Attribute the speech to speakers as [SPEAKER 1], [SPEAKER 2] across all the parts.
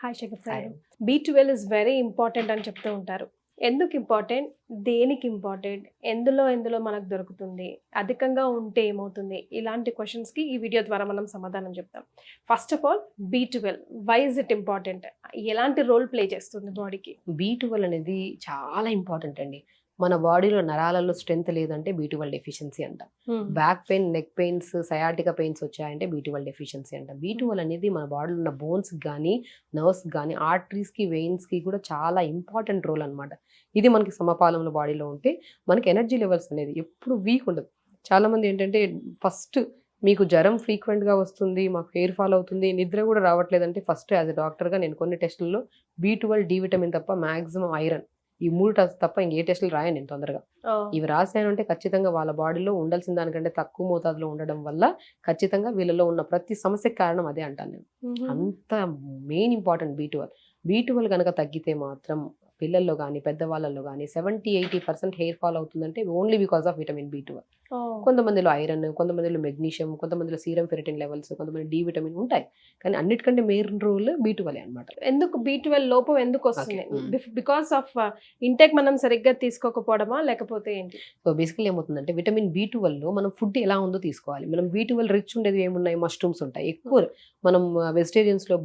[SPEAKER 1] Hi Shekhar sir B twelve is very important అని చెప్తూ ఉంటారు. ఎందుకు ఇంపార్టెంట్ దేనికి ఇంపార్టెంట్ ఎందులో ఎందులో మనకు దొరుకుతుంది? అధికంగా ఉంటే ఏమవుతుంది? ఇలాంటి క్వశ్చన్స్కి ఈ వీడియో ద్వారా మనం సమాధానం చెప్తాం. First of all B twelve why is it important ఎలాంటి రోల్ ప్లే చేస్తుంది బాడీకి
[SPEAKER 2] బీ ట్వెల్వ్ అనేది చాలా ఇంపార్టెంట్ అండి. మన బాడీలో నరాలలో స్ట్రెంత్ లేదంటే బీ ట్వెల్వ్ డెఫిషియన్సీ అంటాం. Back pain neck pains sciatica pains వచ్చాయంటే బీ ట్వెల్వ్ డెఫిషియన్సీ అంటాం. బీ ట్వెల్వ్ అనేది మన బాడీలో ఉన్న బోన్స్ కానీ నర్వ్స్ కానీ ఆర్టరీస్కి వెయిన్స్కి కూడా చాలా ఇంపార్టెంట్ రోల్ అన్నమాట. ఇది మనకి సమపాలంలో బాడీలో ఉంటే మనకి ఎనర్జీ లెవెల్స్ అనేది ఎప్పుడు వీక్ ఉండదు. చాలామంది ఏంటంటే ఫస్ట్ మీకు జ్వరం ఫ్రీక్వెంట్గా వస్తుంది మాకు హెయిర్ ఫాల్ అవుతుంది నిద్ర కూడా రావట్లేదంటే ఫస్ట్ యాజ్ ఎ డాక్టర్గా నేను కొన్ని టెస్టుల్లో బీ ట్వెల్వ్ డి విటమిన్ తప్ప మ్యాక్సిమం ఐరన్ ఈ మూడు టెస్ట్ తప్ప ఇంకే టెస్టులు రాయను నేను తొందరగా. ఇవి రాశాను అంటే ఖచ్చితంగా వాళ్ళ బాడీలో ఉండాల్సిన దానికంటే తక్కువ మోతాదులో ఉండడం వల్ల ఖచ్చితంగా వీళ్ళలో ఉన్న ప్రతి సమస్యకి కారణం అదే అంటాను నేను. అంత main important B twelve. B twelve కనుక తగ్గితే మాత్రం పిల్లల్లో కానీ పెద్దవాళ్ళల్లో కానీ seventy eighty percent hair fall అవుతుందంటే only because of vitamin B twelve. కొంతమందిలో ఐరన్ కొంతమందిలో మెగ్నీషియం కొంతమందిలో సీరం ఫెరిటిన్ లెవెల్స్ కొంతమంది డి విటమిన్ ఉంటాయి. కానీ అన్నిటికంటే మెయిన్ రోల్ బీ ట్వెల్వ్ అనమాట
[SPEAKER 1] ఎందుకు? బీ ట్వెల్వ్ లోపం ఎందుకు వస్తుంది. బికాస్ ఆఫ్ ఇంటెక్ మనం సరిగ్గా తీసుకోకపోవడమా? లేకపోతే ఏంటి?
[SPEAKER 2] సో బేసికలీ ఏమవుతుందంటే విటమిన్ బీ లో మనం ఫుడ్ ఎలా ఉందో తీసుకోవాలి. మనం బీ ట్వెల్వ్ రిచ్ ఉండేది ఏమున్నాయి? మష్రూమ్స్ ఉంటాయి. ఎక్కువ మనం వెజిటేరియన్స్లో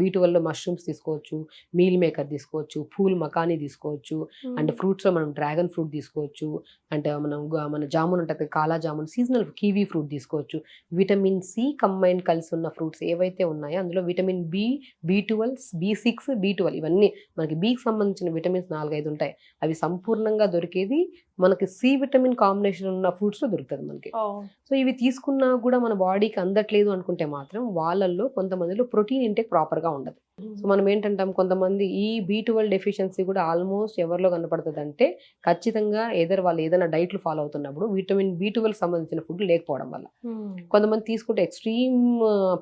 [SPEAKER 2] బీ లో మష్రూమ్స్ తీసుకోవచ్చు మీల్ మేకర్ తీసుకోవచ్చు పూల్ మకానీ తీసుకోవచ్చు అండ్ ఫ్రూట్స్లో మనం డ్రాగన్ ఫ్రూట్ తీసుకోవచ్చు అంటే మనం మన జామున్ ఉంటుంది kala jamun seasonal kiwi fruit తీసుకోవచ్చు. విటమిన్ సి కంబైన్ కలిసి ఉన్న ఫ్రూట్స్ ఏవైతే ఉన్నాయో అందులో vitamin B B twelve B six B twelve ఇవన్నీ మనకి బీకి సంబంధించిన విటమిన్స్ నాలుగైదు ఉంటాయి. అవి సంపూర్ణంగా దొరికేది మనకి సి విటమిన్ కాంబినేషన్ ఉన్న ఫ్రూట్స్లో దొరుకుతుంది మనకి. సో ఇవి తీసుకున్నా కూడా మన బాడీకి అందట్లేదు అనుకుంటే మాత్రం వాళ్ళల్లో కొంతమందిలో ప్రోటీన్ ఇంటేక్ ప్రాపర్గా ఉండదు. సో మనం ఏంటంటాం కొంతమంది ఈ బీ ట్వెల్వ్ డెఫిషియన్సీ కూడా ఆల్మోస్ట్ ఎవరిలో కనపడుతుంది అంటే ఖచ్చితంగా ఏదైనా వాళ్ళు ఏదైనా డైట్లు ఫాలో అవుతున్నప్పుడు విటమిన్ బీ ట్వెల్వ్ సంబంధించిన ఫుడ్ లేకపోవడం వల్ల. కొంతమంది తీసుకుంటే ఎక్స్ట్రీమ్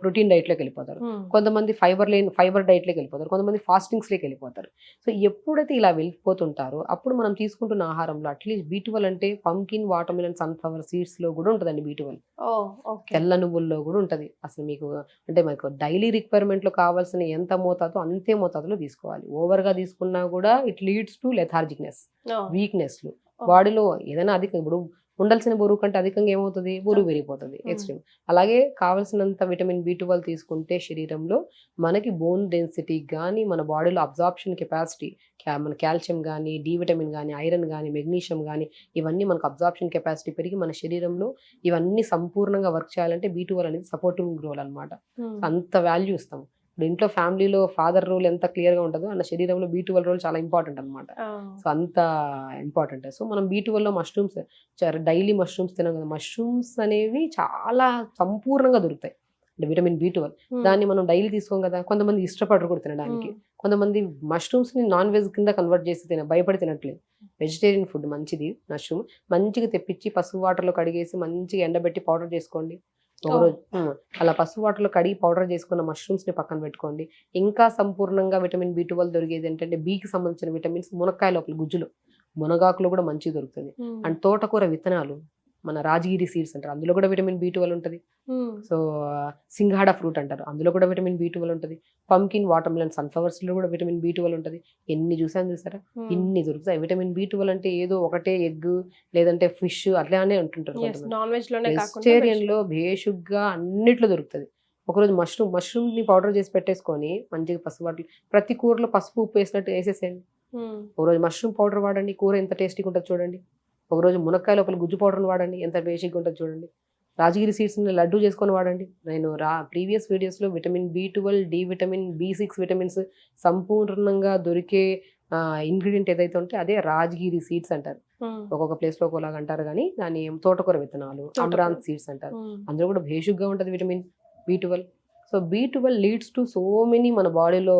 [SPEAKER 2] ప్రోటీన్ డైట్లోకి వెళ్ళిపోతారు. కొంతమంది ఫైబర్ లేని ఫైబర్ డైట్లోకి వెళ్ళిపోతారు. కొంతమంది ఫాస్టింగ్స్లోకి వెళ్ళిపోతారు. సో ఎప్పుడైతే ఇలా వెళ్ళిపోతుంటారో అప్పుడు మనం తీసుకుంటున్న ఆహారంలో అట్లీస్ట్ బీ ట్వెల్వ్ అంటే పంకిన్ వాటర్మిలన్ సన్ఫ్లవర్ సీడ్స్లో కూడా ఉంటుందండి బీ ట్వెల్వ్. తెల్ల నువ్వుల్లో కూడా ఉంటుంది. అసలు మీకు అంటే మనకు డైలీ రిక్వైర్మెంట్లో కావాల్సిన ఎంత మోతాదో అంతే మోతాదులో తీసుకోవాలి. ఓవర్గా తీసుకున్నా కూడా ఇట్ లీడ్స్ టు లెథార్జిక్నెస్ వీక్నెస్లు. బాడీలో ఏదైనా అధికం ఇప్పుడు ఉండాల్సిన బరువు కంటే అధికంగా ఏమవుతుంది? బరువు పెరిగిపోతుంది. ఎక్స్ట్రీమ్ అలాగే కావాల్సినంత విటమిన్ బి ట్వెల్వ్ తీసుకుంటే శరీరంలో మనకి బోన్ డెన్సిటీ కానీ మన బాడీలో అబ్జార్ప్షన్ కెపాసిటీ మన కాల్షియం కానీ డి విటమిన్ కానీ ఐరన్ కానీ మెగ్నీషియం కానీ ఇవన్నీ మనకు అబ్జార్ప్షన్ కెపాసిటీ పెరిగి మన శరీరంలో ఇవన్నీ సంపూర్ణంగా వర్క్ చేయాలంటే బీ అనేది సపోర్టింగ్ రోల్ అనమాట అంత వాల్యూ ఇస్తాం ఇప్పుడు ఇంట్లో ఫ్యామిలీలో ఫాదర్ రోల్ ఎంత క్లియర్గా ఉంటుందో అన్న శరీరంలో బీ ట్వెల్వ్ రోల్ చాలా ఇంపార్టెంట్ అనమాట సో అంత ఇంపార్టెంట్. సో మనం బీ ట్వెల్వ్లో మష్రూమ్స్ డైలీ మష్రూమ్స్ తినాం కదా మష్రూమ్స్ అనేవి చాలా సంపూర్ణంగా దొరుకుతాయి. అంటే విటమిన్ బీ ట్వెల్వ్. దాన్ని మనం డైలీ తీసుకోం కదా కొంతమంది ఇష్టపడరు కూడా తినడానికి. కొంతమంది మష్రూమ్స్ని నాన్ వెజ్ కింద కన్వర్ట్ చేసి తిన భయపడి తినట్లేదు. వెజిటేరియన్ ఫుడ్ మంచిది మష్రూమ్. మంచిగా తెప్పించి పసుపు వాటర్లో కడిగేసి మంచిగా ఎండబెట్టి పౌడర్ చేసుకోండి. ఒక. రోజు ఉమ్, అలా పసుపు వాటర్లో కడిగి పౌడర్ చేసుకున్న మష్రూమ్స్ని పక్కన పెట్టుకోండి. ఇంకా సంపూర్ణంగా విటమిన్ బి ట్వెల్వ్ దొరికేది ఏంటంటే బీకి సంబంధించిన విటమిన్స్ మునక్కాయ లోపల గుజ్జులు. మునగాకులో కూడా మంచిగా దొరుకుతుంది. అండ్ తోటకూర విత్తనాలు మన రాజగిరి సీడ్స్ అంటారు. అందులో కూడా విటమిన్ బి ట్వెల్వ్ ఉంటుంది. సో సింగాడ ఫ్రూట్ అంటారు. అందులో కూడా విటమిన్ బి ట్వెల్వ్ ఉంటుంది. పంకిన్ వాటర్మిలన్ సన్ఫ్లవర్స్లో కూడా విటమిన్ బి ట్వెల్వ్ ఉంటుంది. ఎన్ని చూసాను చూసారా? ఇన్ని దొరుకుతాయి. విటమిన్ బి ట్వెల్వ్ అంటే ఏదో ఒకటే ఎగ్ లేదంటే ఫిష్ అట్లానే ఉంటుంటారు కొంతమంది.
[SPEAKER 1] నాన్ వెజ్లోనే
[SPEAKER 2] వెజిటేరియన్లో బేషుగ్గా అన్నిట్లో దొరుకుతుంది. ఒకరోజు మష్రూమ్ మష్రూమ్ని పౌడర్ చేసి పెట్టేసుకొని మంచిగా పసుపు వాటి ప్రతి కూరలో పసుపు ఉప్పు వేసినట్టు వేసేసేయండి. ఒకరోజు మష్రూమ్ పౌడర్ వాడండి. కూర ఎంత టేస్టీగా ఉంటుంది చూడండి. ఒకరోజు మునక్కాయ లోపల గుజ్జు పౌడర్ని వాడండి ఎంత టేస్టీగా ఉంటుంది చూడండి. రాజగిరి సీడ్స్ని లడ్డు చేసుకొని వాడండి. నేను రా ప్రీవియస్ వీడియోస్లో vitamin B twelve D vitamin B six vitamins సంపూర్ణంగా దొరికే ఇంగ్రీడియంట్ ఏదైతే ఉంటే అదే రాజగిరి సీడ్స్ అంటారు. ఒక్కొక్క ప్లేస్లో ఒకలాగా అంటారు కానీ దాన్ని ఏం తోటకూర విత్తనాలు. అమ్రాన్ సీడ్స్ అంటారు. అందులో కూడా భేషుగ్గా ఉంటుంది vitamin B twelve so B twelve leads to so many మన బాడీలో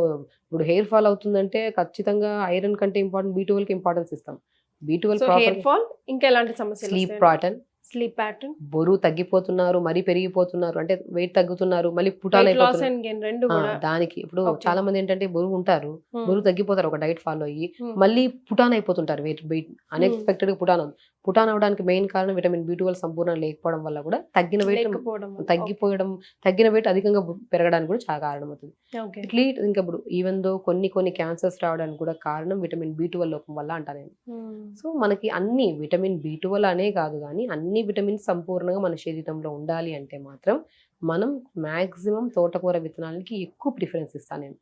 [SPEAKER 2] ఇప్పుడు హెయిర్ ఫాల్ అవుతుందంటే ఖచ్చితంగా ఐరన్ కంటే ఇంపార్టెంట్ బి ట్వెల్వ్కి ఇంపార్టెన్స్ ఇస్తాం.
[SPEAKER 1] హెయిర్ ఫాల్ ఇంకా ఎలాంటి సమస్యలు
[SPEAKER 2] స్లీప్ ప్యాటర్న్
[SPEAKER 1] స్లీప్ ప్యాటర్న్
[SPEAKER 2] బరువు తగ్గిపోతున్నారు మరీ పెరిగిపోతున్నారు అంటే వెయిట్ తగ్గుతున్నారు మళ్ళీ
[SPEAKER 1] కూడా
[SPEAKER 2] దానికి ఇప్పుడు. చాలా మంది ఏంటంటే బరువు ఉంటారు
[SPEAKER 1] Hmm.
[SPEAKER 2] బరువు తగ్గిపోతారు ఒక డైట్ ఫాలో అయ్యి
[SPEAKER 1] Hmm.
[SPEAKER 2] మళ్ళీ పుటాన్ అయిపోతుంటారు వెయిట్ వెయిట్ అన్ఎక్స్పెక్టెడ్గా పుటాన్ పుటాన్ అవడానికి మెయిన్ కారణం విటమిన్ బి ట్వెల్వ్ సంపూర్ణ లేకపోవడం వల్ల కూడా తగ్గిన వెయిట్ తగ్గిపోయడం తగ్గిన వెయిట్ అధికంగా పెరగడానికి కూడా చాలా కారణం అవుతుంది ఇట్లీ ఇంకా ఇప్పుడు ఈవెన్ దో కొన్ని కొన్ని క్యాన్సర్స్ రావడానికి కూడా కారణం విటమిన్ బి ట్వెల్వ్ లోపం వల్ల అంటాను నేను సో మనకి అన్ని విటమిన్ బి ట్వెల్వ్ అనే కాదు కానీ అన్ని విటమిన్స్ సంపూర్ణంగా మన శరీరంలో ఉండాలి అంటే మాత్రం మనం మ్యాక్సిమం తోటకూర విత్తనాలకి ఎక్కువ ప్రిఫరెన్స్ ఇస్తాను నేను.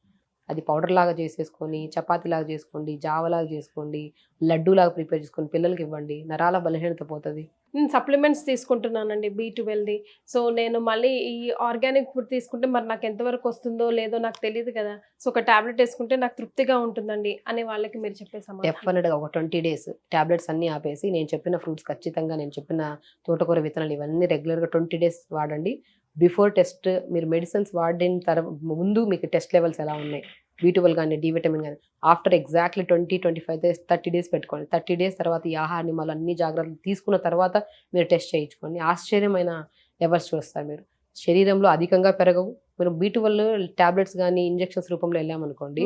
[SPEAKER 2] అది పౌడర్ లాగా చేసేసుకొని చపాతీ లాగా చేసుకోండి జావలాగా చేసుకోండి లడ్డూలాగా ప్రిపేర్ చేసుకొని పిల్లలకి ఇవ్వండి. నరాల బలహీనత పోతుంది.
[SPEAKER 1] నేను సప్లిమెంట్స్ తీసుకుంటున్నానండి బీ ట్వెల్వ్ది సో నేను మళ్ళీ ఈ ఆర్గానిక్ ఫుడ్ తీసుకుంటే మరి నాకు ఎంతవరకు వస్తుందో లేదో నాకు తెలియదు కదా. సో ఒక టాబ్లెట్ వేసుకుంటే నాకు తృప్తిగా ఉంటుందండి అనే వాళ్ళకి మీరు చెప్పే
[SPEAKER 2] డెఫినెట్గా ఒక ట్వంటీ డేస్ టాబ్లెట్స్ అన్నీ ఆపేసి నేను చెప్పిన ఫ్రూట్స్ ఖచ్చితంగా నేను చెప్పిన తోటకూర విత్తనాలు ఇవన్నీ రెగ్యులర్గా ట్వంటీ డేస్ వాడండి. బిఫోర్ టెస్ట్ మీరు మెడిసిన్స్ వాడిన తర్వాత ముందు మీకు టెస్ట్ లెవెల్స్ ఎలా ఉన్నాయి? బీటువల్ కానీ డి విటమిన్ కానీ after exactly twenty twenty five days thirty days పెట్టుకోండి. థర్టీ డేస్ తర్వాత ఈ ఆహార నియమాలు అన్ని జాగ్రత్తలు తీసుకున్న తర్వాత మీరు టెస్ట్ చేయించుకోండి. ఆశ్చర్యమైన లెవెల్స్ చూస్తారు మీరు. శరీరంలో అధికంగా పెరగవు. మీరు బీటువల్ టాబ్లెట్స్ కానీ ఇంజెక్షన్స్ రూపంలో వెళ్ళామనుకోండి.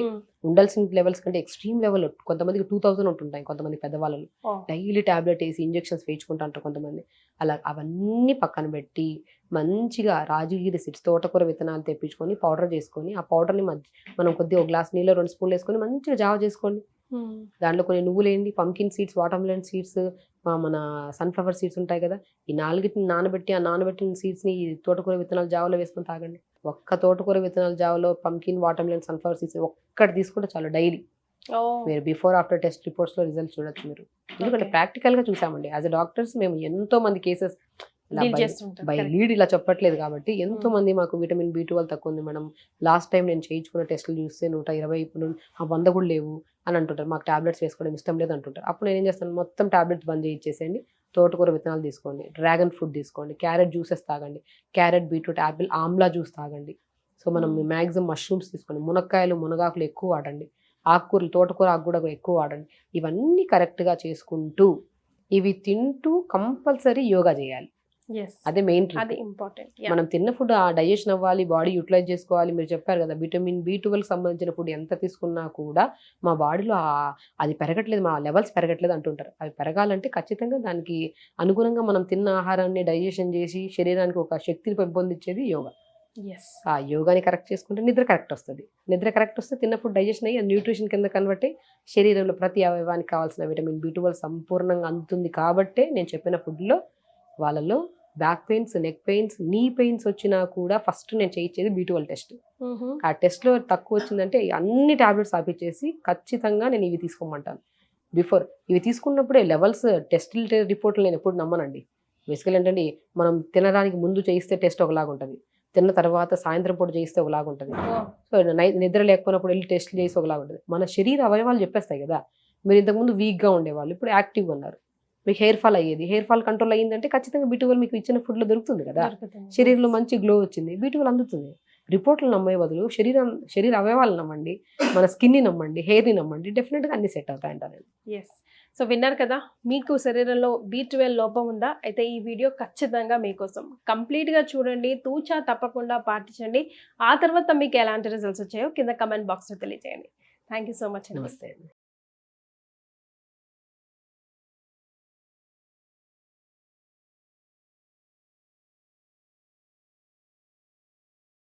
[SPEAKER 2] ఉండాల్సిన లెవెల్స్ కంటే ఎక్స్ట్రీమ్ లెవెల్ కొంతమందికి టూ థౌసండ్ ఉంటుంటాయి కొంతమంది పెద్దవాళ్ళు. డైలీ టాబ్లెట్ వేసి ఇంజెక్షన్స్ వేయించుకుంటా అంటారు కొంతమంది. అలా అవన్నీ పక్కన పెట్టి మంచిగా రాజగిరి సీడ్స్ తోటకూర విత్తనాలు తెప్పించుకొని పౌడర్ చేసుకొని ఆ పౌడర్ని మధ్య మనం కొద్దిగా ఒక గ్లాస్ నీళ్ళు రెండు స్పూన్లు వేసుకొని మంచిగా జావ చేసుకోండి. దాంట్లో కొన్ని నువ్వులు ఏంటి పంకిన్ సీడ్స్ వాటర్మెలన్ సీడ్స్ మన సన్ఫ్లవర్ సీడ్స్ ఉంటాయి కదా ఈ నాలుగిటిని నానబెట్టి ఆ నానబెట్టిన సీడ్స్ని ఈ తోటకూర విత్తనాలు జావలో వేసుకొని తాగండి. ఒక్క తోటకూర విత్తనాల జావలో పంకిన్ వాటర్మెలన్ సన్ఫ్లవర్ సీడ్స్ ఒక్కటి తీసుకుంటే చాలు డైలీ. మీరు బిఫోర్ ఆఫ్టర్ టెస్ట్ రిపోర్ట్స్లో రిజల్ట్ చూడొచ్చు మీరు. ఎందుకంటే. ప్రాక్టికల్గా చూసామండి. యాజ్ అ డాక్టర్స్ మేము ఎంతో మంది కేసెస్ బై. లీడ్ ఇలా చెప్పట్లేదు కాబట్టి ఎంతో. మంది మాకు విటమిన్ బి ట్వెల్వ్ తక్కువ ఉంది మేడం లాస్ట్ టైం నేను చేయించుకున్న టెస్టులు చూస్తే నూట ఇరవై ఆ వంద కూడా లేవు అని అంటుంటారు మాకు టాబ్లెట్స్ వేసుకోవడం ఇష్టం లేదు అంటుంటారు అప్పుడు నేను ఏం చేస్తాను మొత్తం టాబ్లెట్స్ బంద్ చేయించేసేయండి తోటకూర విత్తనాలు తీసుకోండి డ్రాగన్ ఫ్రూట్ తీసుకోండి క్యారెట్ జ్యూసెస్ తాగండి carrot beetroot apple Amla juice తాగండి సో మనం. మ్యాక్సిమం మష్రూమ్స్ తీసుకోండి మునక్కాయలు మునగాకులు ఎక్కువ వాడండి ఆకుకూరలు తోటకూర ఆకు కూడా ఎక్కువ వాడండి ఇవన్నీ కరెక్ట్గా చేసుకుంటూ ఇవి తింటూ కంపల్సరీ యోగా చేయాలి. అదే మెయిన్
[SPEAKER 1] అది ఇంపార్టెంట్
[SPEAKER 2] మనం తిన్న ఫుడ్ ఆ డైజెషన్ అవ్వాలి బాడీ యూటిలైజ్ చేసుకోవాలి. మీరు చెప్పారు కదా విటమిన్ బి ట్వెల్వ్ సంబంధించిన ఫుడ్ ఎంత తీసుకున్నా కూడా మా బాడీలో అది పెరగట్లేదు మా లెవెల్స్ పెరగట్లేదు అంటుంటారు. అవి పెరగాలంటే ఖచ్చితంగా దానికి అనుగుణంగా మనం తిన్న ఆహారాన్ని డైజెషన్ చేసి శరీరానికి ఒక శక్తిని పెంపొందించేది యోగా.
[SPEAKER 1] ఎస్
[SPEAKER 2] ఆ యోగాని కరెక్ట్ చేసుకుంటే నిద్ర కరెక్ట్ వస్తుంది. నిద్ర కరెక్ట్ వస్తే తిన్న ఫుడ్ డైజెషన్ అయ్యి న్యూట్రిషన్ కింద కన్వర్ట్ అయ్యి శరీరంలో ప్రతి అవయవానికి కావాల్సిన విటమిన్ బి సంపూర్ణంగా అందుతుంది కాబట్టే నేను చెప్పిన ఫుడ్లో వాళ్ళలో back pains neck pains knee pains వచ్చినా కూడా ఫస్ట్ నేను చేయించేది బీ ట్వెల్వ్ టెస్ట్ ఆ టెస్ట్లో తక్కువ వచ్చిందంటే అన్ని టాబ్లెట్స్ ఆపిచ్చేసి ఖచ్చితంగా నేను ఇవి తీసుకోమంటాను. బిఫోర్ ఇవి తీసుకున్నప్పుడే లెవెల్స్ టెస్ట్ రిపోర్ట్లు నేను ఎప్పుడు నమ్మనండి. బేసికల్ ఏంటంటే మనం తినడానికి ముందు చేయిస్తే టెస్ట్ ఒకలాగా ఉంటుంది. తిన్న తర్వాత సాయంత్రం పూట చేయిస్తే ఒకలాగా ఉంటుంది. సో నిద్ర లేకపోయినప్పుడు వెళ్ళి టెస్ట్ చేసి ఒకలాగా ఉంటుంది. మన శరీర అవయవాలు చెప్పేస్తాయి కదా. మీరు ఇంతకుముందు వీక్గా ఉండేవాళ్ళు ఇప్పుడు యాక్టివ్గా ఉన్నారు. మీకు హెయిర్ ఫాల్ అయ్యేది. హెయిర్ ఫాల్ కంట్రోల్ అయ్యిందంటే ఖచ్చితంగా బీటువల్ మీకు ఇచ్చిన ఫుడ్లో దొరుకుతుంది కదా. శరీరంలో మంచి గ్లో వచ్చింది బీటువల్ అందుతుంది. రిపోర్ట్లు నమ్మే బదులు శరీరం శరీర అవయవాలు నమ్మండి మన స్కిన్ని నమ్మండి హెయిర్ని నమ్మండి డెఫినెట్గా అన్ని సెట్ అవుతాయి అంటారు నేను.
[SPEAKER 1] ఎస్ సో విన్నారు కదా మీకు శరీరంలో బీ ట్వెల్వ్ లోపం ఉందా? అయితే ఈ వీడియో ఖచ్చితంగా మీకోసం. కంప్లీట్గా చూడండి తూచా తప్పకుండా పాటించండి. ఆ తర్వాత మీకు ఎలాంటి రిజల్ట్స్ వచ్చాయో కింద కమెంట్ బాక్స్లో తెలియజేయండి. థ్యాంక్ యూ సో మచ్
[SPEAKER 2] నమస్తే అండి.